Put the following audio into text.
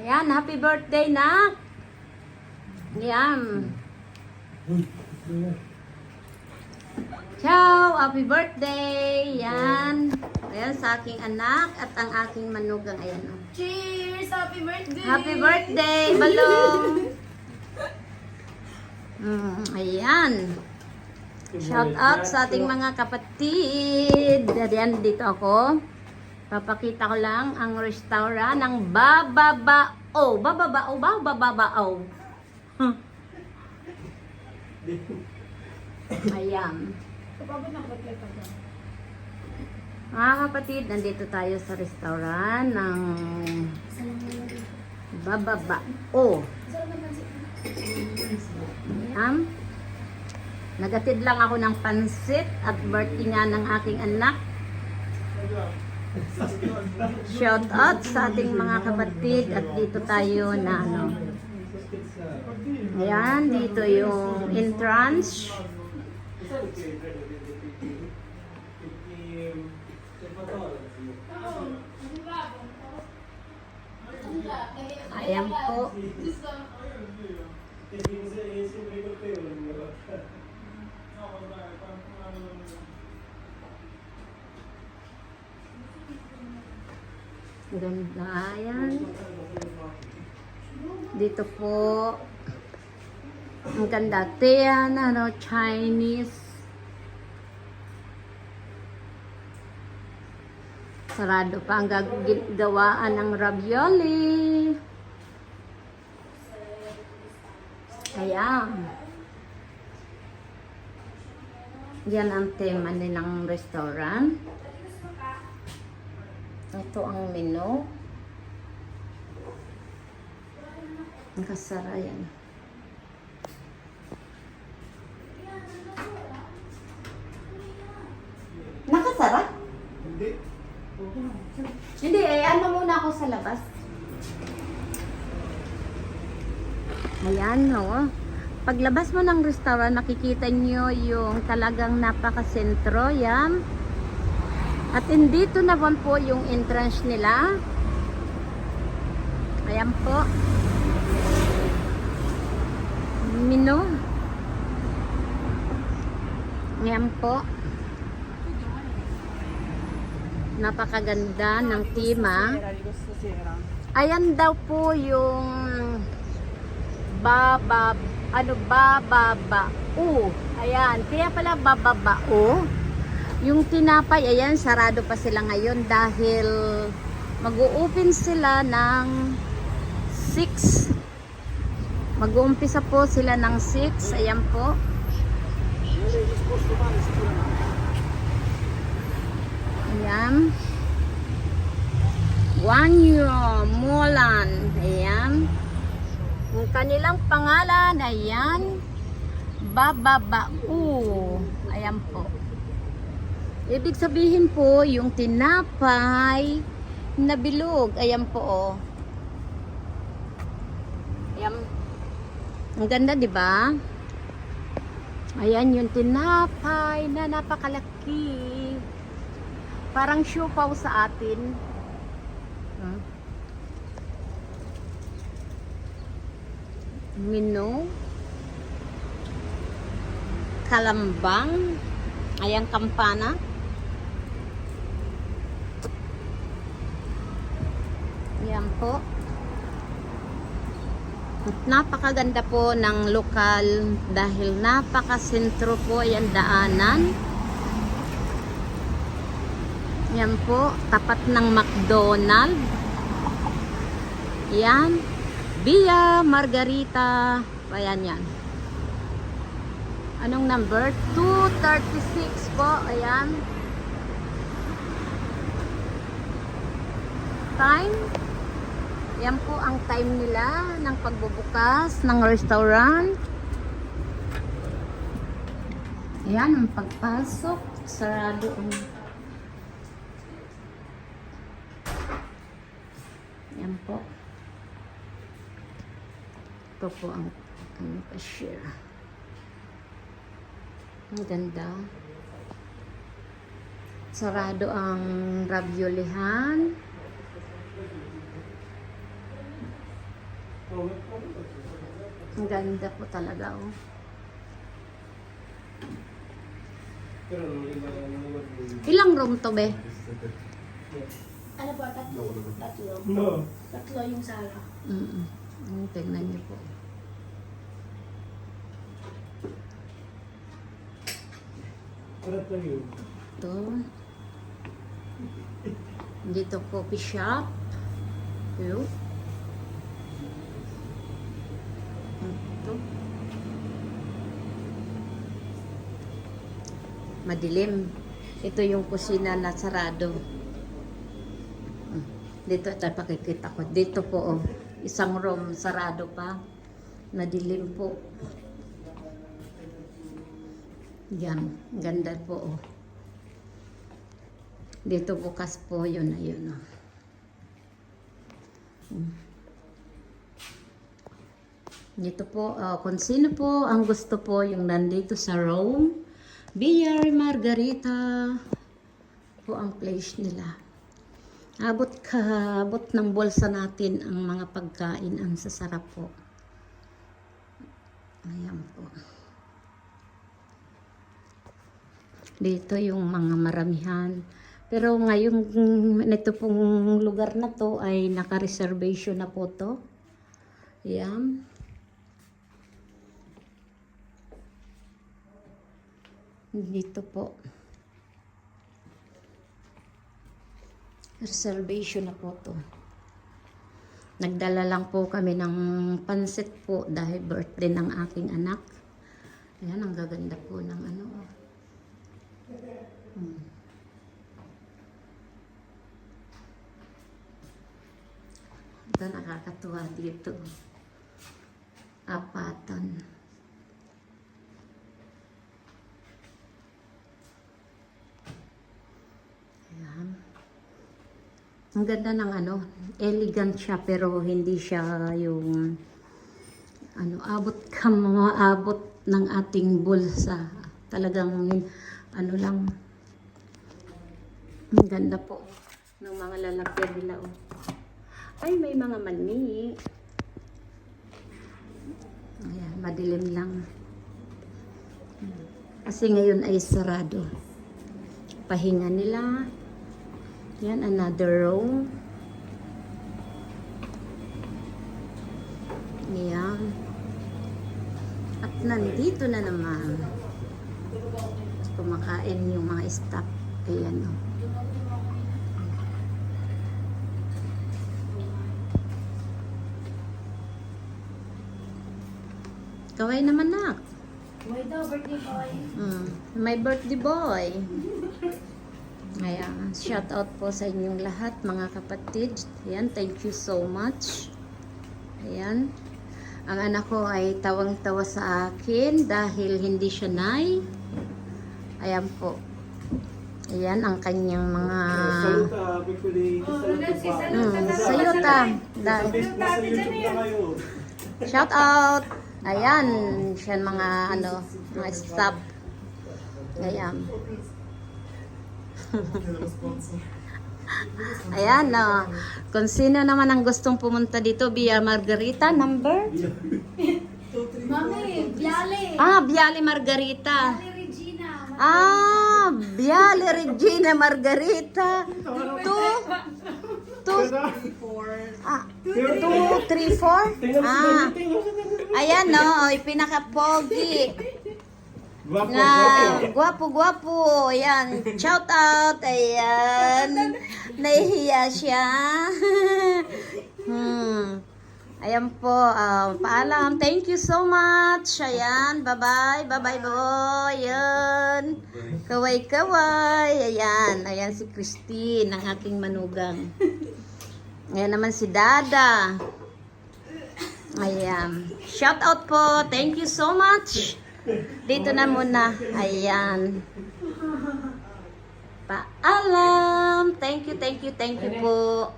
Ayan, happy birthday, nak! Ayan. Ciao! Happy birthday! Yan. Ayan, sa aking anak at ang aking manugang. Ayan, oh. Cheers! Happy birthday! Happy birthday, Balong! Mm, ayan. Shout out sa ating mga kapatid. Ayan, dito ako. Papakita ko lang ang restaurant ng Bababao. Bababao ba? Bababao. Huh. Ayan. Pa dyan. Mga kapatid, nandito tayo sa restaurant ng Bababao. Ayan. Nagatid lang ako ng pansit at birthday nga ng aking anak. Shout out sa ating mga kapatid at dito tayo na ano. Ayan, dito yung entrance. Ayan po. Ganda yan. Dito po. Ang ganda. Tiyan, ano, Chinese. Sarado pa ang gag- gawaan ng ravioli. Ayan. Yan ang tema nilang restaurant. Ito ang menu. Ang kasara yan. Nakasara? Hindi. Hindi eh, ano muna ako sa labas. Ayan, no. Paglabas mo ng restaurant, nakikita nyo yung talagang napaka-sentro, yan. At dito naman po yung entrance nila. Ayan po. Mino. Ayan po. Napakaganda ng tema. Ayan daw po yung baba ano bababao. Ayan, kaya pala bababao. Yung tinapay, ayan, sarado pa sila ngayon dahil mag-open sila ng 6. Mag-uumpisa po sila ng 6. Ayan po. Ayan. Wanyo Molan. Ayan. Ang kanilang pangalan, ayan. Bababao. Ayan po. Ibig sabihin po, yung tinapay na bilog. Ayan po, oh. Ayan. Ang ganda, di ba? Ayan yung tinapay na napakalaki. Parang siopaw sa atin. Hmm. Mino. Kalambang. Ayan kampana. Ayan po. Napakaganda po ng lokal dahil napakasentro po yan daanan. Yan po, tapat ng McDonald. Yan. Via Margarita. Ayan yan. Anong number? 236 po. Ayan. Time. Yan po ang time nila ng pagbubukas ng restaurant. Ayan, ang pagpasok. Sarado ang Yan po. Ito po ang ano pa share. Ang ganda. Sarado ang raviolihan. Ang ganda po talaga, oh. Ilang room to, be? Ano po, tatlo? Tatlo. No. Tatlo yung sala. Mm -mm. Tingnan niyo po. Ito. Dito coffee shop. Ito. Madilim. Ito yung kusina na sarado. Hmm. Dito tayo pakikita ko. Dito po oh. Isang room sarado pa. Madilim po. Yan, ganda po oh. Dito bukas po yun na yun oh. Hmm. Dito po, ah, kung sino po ang gusto po yung nandito sa Rome, Villar Margarita po ang place nila. Abot ka, abot ng bulsa natin ang mga pagkain, ang sasarap po. Ayan po. Dito yung mga maramihan. Pero ngayong nito pong lugar na to ay naka-reservation na po to. Ayan. Dito po. Reservation na po to. Nagdala lang po kami ng pansit po dahil birthday ng aking anak. Ayan, ang gaganda po ng ano. oh. Hmm. Ito nakakatuwa dito. Apatan. Ayan. Ang ganda ng ano, elegant siya pero hindi siya yung ano, abot ka mga abot ng ating bulsa. Talagang ano lang, ang ganda po ng mga lalagyan nila. Oh. Ay, may mga mani. Ayan, madilim lang. Kasi ngayon ay sarado. Pahinga nila. Yan, another row. Yan. At nandito na naman. Kumakain yung mga staff. Ayan, oh. Kaway naman nak. Wait daw, birthday boy. Mm, my birthday boy. Ayan, shout out po sa inyong lahat mga kapatid. Ayan, thank you so much. Ayan. Ang anak ko ay tawang-tawa sa akin dahil hindi siya nay. Ayan po. Ayan ang kanyang mga... Salute ah, pa. Mm, sayota. Da-. Shout out! Ayan, siya mga ano, mga staff. Ayan. Ayan, no. Kung sino naman ang gustong pumunta dito via Margarita, number? Mami, Biale. Ah, Biali Margarita. Biale Regina. Ah, Biali Regina Margarita. Two, two, ah, two, three, four? Ah, ayan, no, pinaka-pogi. Gwapo, na gwapo. gwapo ayan shout out. Ayan. Nahihiya siya. Hmm. Ayan po ah, paalam. Thank you so much. Ayan bye bye bye bye boy. Ayan. Kaway kaway ayan. Ayan si Christine ang aking manugang. Ayan naman si Dada. Ayan. Shout out po. Thank you so much. Dito na muna. Ayan. Paalam. Thank you, thank you, thank you po.